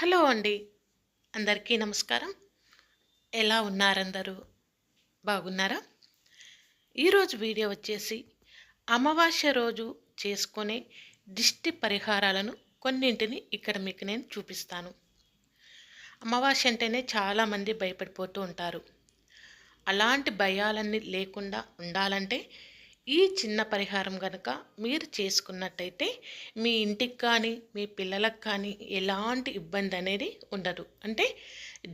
Hello అండి. అందరికీ నమస్కారం. ఎలా ఉన్నారందరూ? బాగున్నారా? ఈరోజు వీడియో వచ్చేసి అమావాస్య రోజు చేసుకునే దిష్టి పరిహారాలను కొన్నింటిని ఇక్కడ మీకు నేను చూపిస్తాను. అమావాస్య అంటేనే చాలామంది భయపడిపోతూ ఉంటారు. అలాంటి భయాలన్నీ లేకుండా ఉండాలంటే ఈ చిన్న పరిహారం కనుక మీరు చేసుకున్నట్టయితే మీ ఇంటికి కానీ మీ పిల్లలకు కానీ ఎలాంటి ఇబ్బంది అనేది ఉండదు. అంటే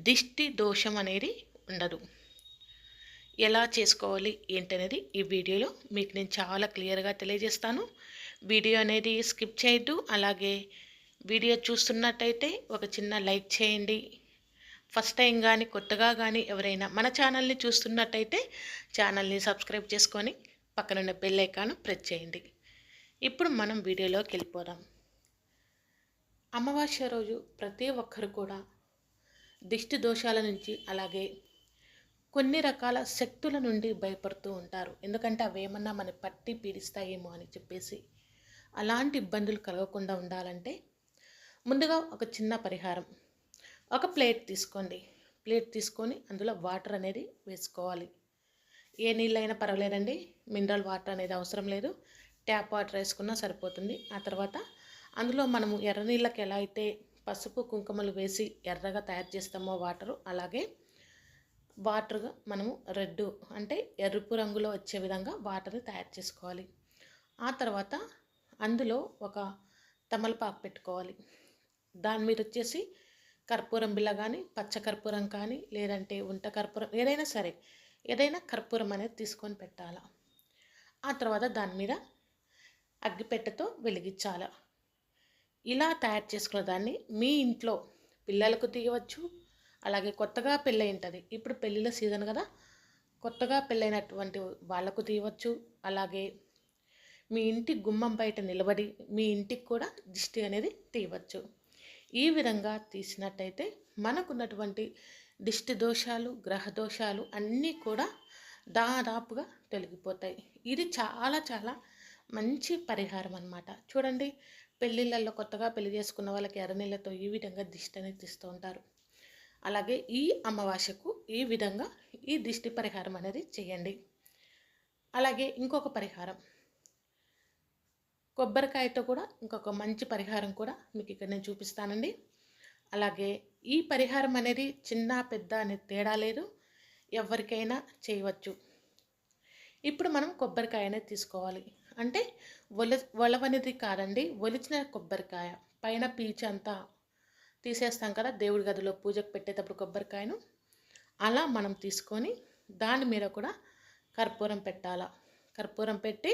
దిష్టి దోషం అనేది ఉండదు. ఎలా చేసుకోవాలి ఏంటనేది ఈ వీడియోలో మీకు నేను చాలా క్లియర్గా తెలియజేస్తాను. వీడియో అనేది స్కిప్ చేయొద్దు. అలాగే వీడియో చూస్తున్నట్టయితే ఒక చిన్న లైక్ చేయండి. ఫస్ట్ టైం కానీ కొత్తగా కానీ ఎవరైనా మన ఛానల్ని చూస్తున్నట్టయితే ఛానల్ని సబ్స్క్రైబ్ చేసుకొని పక్కనున్న బెల్ ఐకాన్ ప్రెస్ చేయండి. ఇప్పుడు మనం వీడియోలోకి వెళ్ళిపోదాం. అమావాస్య రోజు ప్రతి ఒక్కరు కూడా దిష్టి దోషాల నుంచి అలాగే కొన్ని రకాల శక్తుల నుండి భయపడుతూ ఉంటారు. ఎందుకంటే అవి ఏమన్నా మన పట్టి పీడిస్తాయేమో అని చెప్పేసి అలాంటి ఇబ్బందులు కలగకుండా ఉండాలంటే ముందుగా ఒక చిన్న పరిహారం. ఒక ప్లేట్ తీసుకోండి. ప్లేట్ తీసుకొని అందులో వాటర్ అనేది వేసుకోవాలి. ఏ నీళ్ళైనా పర్వాలేదండి. మినరల్ వాటర్ అనేది అవసరం లేదు. ట్యాప్ వాటర్ వేసుకున్నా సరిపోతుంది. ఆ తర్వాత అందులో మనము ఎర్ర నీళ్ళకి ఎలా అయితే పసుపు కుంకుమలు వేసి ఎర్రగా తయారు చేస్తామో వాటరు అలాగే వాటర్గా మనము రెడ్ అంటే ఎరుపు రంగులో వచ్చే విధంగా వాటర్ని తయారు చేసుకోవాలి. ఆ తర్వాత అందులో ఒక తమలపాకు పెట్టుకోవాలి. దాని మీద వచ్చేసి కర్పూరం బిల్ల కానీ పచ్చ కర్పూరం కానీ లేదంటే ఉంట కర్పూరం ఏదైనా సరే ఏదైనా కర్పూరం అనేది తీసుకొని పెట్టాల? ఆ తర్వాత దాని మీద అగ్గిపెట్టెతో వెలిగించాల? ఇలా తయారు చేసుకున్న దాన్ని మీ ఇంట్లో పిల్లలకు తీయవచ్చు అలాగే కొత్తగా పెళ్ళై ఉంటుంది ఇప్పుడు పెళ్ళిళ్ళ సీజన్ కదా కొత్తగా పెళ్ళైనటువంటి వాళ్ళకు తీయవచ్చు అలాగే మీ ఇంటి గుమ్మం బయట నిలబడి మీ ఇంటికి కూడా దిష్టి అనేది తీయవచ్చు. ఈ విధంగా తీసినట్టయితే మనకున్నటువంటి దిష్టి దోషాలు గ్రహ దోషాలు అన్నీ కూడా దాదాపుగా తొలగిపోతాయి. ఇది చాలా చాలా మంచి పరిహారం అనమాట చూడండి పెళ్ళిళ్ళల్లో కొత్తగా పెళ్ళి చేసుకున్న వాళ్ళకి ఎర్రనీళ్ళతో ఈ విధంగా దిష్టి అనేది తీస్తూ ఉంటారు. అలాగే ఈ అమావాస్యకు ఈ విధంగా ఈ దిష్టి పరిహారం అనేది చేయండి. అలాగే ఇంకొక పరిహారం. కొబ్బరికాయతో కూడా ఇంకొక మంచి పరిహారం కూడా మీకు ఇక్కడ నేను చూపిస్తానండి. అలాగే ఈ పరిహారం అనేది చిన్న పెద్ద అనే తేడా లేదు. ఎవరికైనా చేయవచ్చు. ఇప్పుడు మనం కొబ్బరికాయ అనేది తీసుకోవాలి. అంటే ఒల ఒలవనిది కాదండి ఒలిచిన కొబ్బరికాయ. పైన పీచు అంతా తీసేస్తాం కదా దేవుడి గదిలో పూజకు పెట్టేటప్పుడు కొబ్బరికాయను. అలా మనం తీసుకొని దాని మీద కూడా కర్పూరం పెట్టాలా. కర్పూరం పెట్టి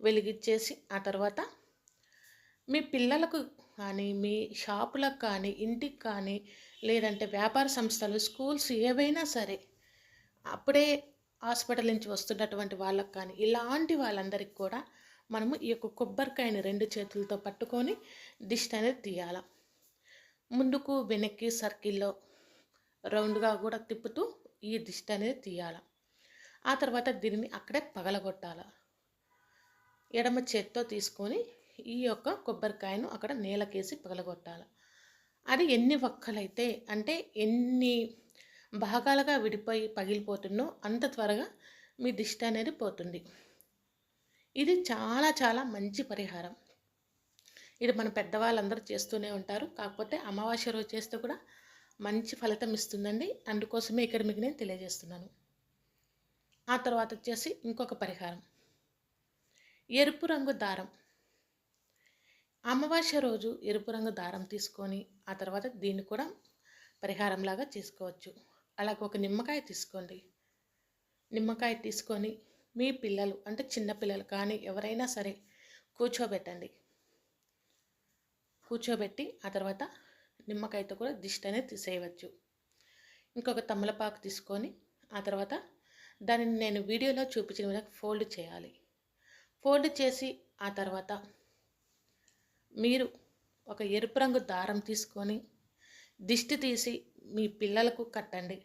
వెలిగించేసి ఆ తర్వాత మీ పిల్లలకు కానీ మీ షాపులకు కానీ ఇంటికి కానీ లేదంటే వ్యాపార సంస్థలు స్కూల్స్ ఏవైనా సరే అప్పుడే హాస్పిటల్ నుంచి వస్తున్నటువంటి వాళ్ళకి కానీ ఇలాంటి వాళ్ళందరికీ కూడా మనము ఈ యొక్క కొబ్బరికాయని రెండు చేతులతో పట్టుకొని దిష్టి అనేది తీయాల. ముందుకు వెనక్కి సర్కిల్లో రౌండ్గా కూడా తిప్పుతూ ఈ దిష్టి అనేది తీయాల. ఆ తర్వాత దీనిని అక్కడే పగలగొట్టాల. ఎడమ చేత్తో తీసుకొని ఈ యొక్క కొబ్బరికాయను అక్కడ నేలకేసి పగలగొట్టాలి. అది ఎన్ని వక్కలైతే అంటే ఎన్ని భాగాలుగా విడిపోయి పగిలిపోతుందో అంత త్వరగా మీ దిష్టి అనేది పోతుంది. ఇది చాలా చాలా మంచి పరిహారం. ఇది మన పెద్దవాళ్ళందరూ చేస్తూనే ఉంటారు. కాకపోతే అమావాస్య రోజు చేస్తే కూడా మంచి ఫలితం ఇస్తుందండి. అందుకోసమే ఇక్కడ మీకు నేను తెలియజేస్తున్నాను. ఆ తర్వాత వచ్చేసి ఇంకొక పరిహారం. ఎరుపు రంగు దారం. అమావాస్య రోజు ఎరుపు రంగు దారం తీసుకొని ఆ తర్వాత దీన్ని కూడా పరిహారంలాగా చేసుకోవచ్చు. అలాగే ఒక నిమ్మకాయ తీసుకోండి. నిమ్మకాయ తీసుకొని మీ పిల్లలు అంటే చిన్నపిల్లలు కానీ ఎవరైనా సరే కూర్చోబెట్టండి. కూర్చోబెట్టి ఆ తర్వాత నిమ్మకాయతో కూడా దిష్టి అనేది తీసేయవచ్చు. ఇంకొక తమలపాకు తీసుకొని ఆ తర్వాత దానిని నేను వీడియోలో చూపించిన విధంగా ఫోల్డ్ చేయాలి. ఫోల్డ్ చేసి ఆ తర్వాత మీరు ఒక ఎరుపు రంగు దారం తీసుకొని దిష్టి తీసి మీ పిల్లలకు కట్టండి.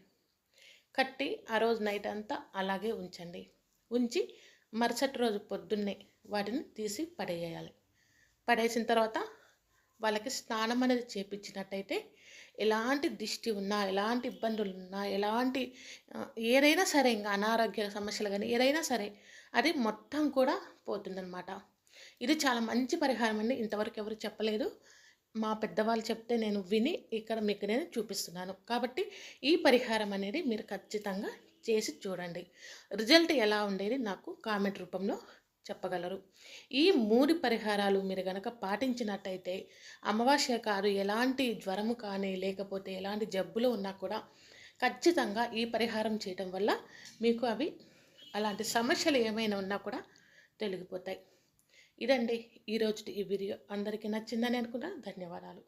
కట్టి ఆ రోజు నైట్ అంతా అలాగే ఉంచండి. ఉంచి మరుసటి రోజు పొద్దున్నే వాటిని తీసి పడేయాలి. పడేసిన తర్వాత వాళ్ళకి స్నానం అనేది చేపించినట్టయితే ఎలాంటి దిష్టి ఉన్నా ఎలాంటి ఇబ్బందులు ఉన్నా ఎలాంటి ఏదైనా సరే ఇంకా అనారోగ్య సమస్యలు కానీ ఏదైనా సరే అది మొత్తం కూడా పోతుందన్నమాట. ఇది చాలా మంచి పరిహారం అండి. ఇంతవరకు ఎవరు చెప్పలేదు. మా పెద్దవాళ్ళు చెప్తే నేను విని ఇక్కడ మీకు నేను చూపిస్తున్నాను. కాబట్టి ఈ పరిహారం అనేది మీరు ఖచ్చితంగా చేసి చూడండి. రిజల్ట్ ఎలా ఉండేది నాకు కామెంట్ రూపంలో చెప్పగలరు. ఈ మూడు పరిహారాలు మీరు గనక పాటించినట్టయితే అమావాస్య కాదు ఎలాంటి జ్వరము కానీ లేకపోతే ఎలాంటి జబ్బులు ఉన్నా కూడా ఖచ్చితంగా ఈ పరిహారం చేయడం వల్ల మీకు అవి అలాంటి సమస్యలు ఏమైనా ఉన్నా కూడా తొలగిపోతాయి. ఇదండి ఈరోజు ఈ వీడియో. అందరికీ నచ్చిందని అనుకున్నా ధన్యవాదాలు.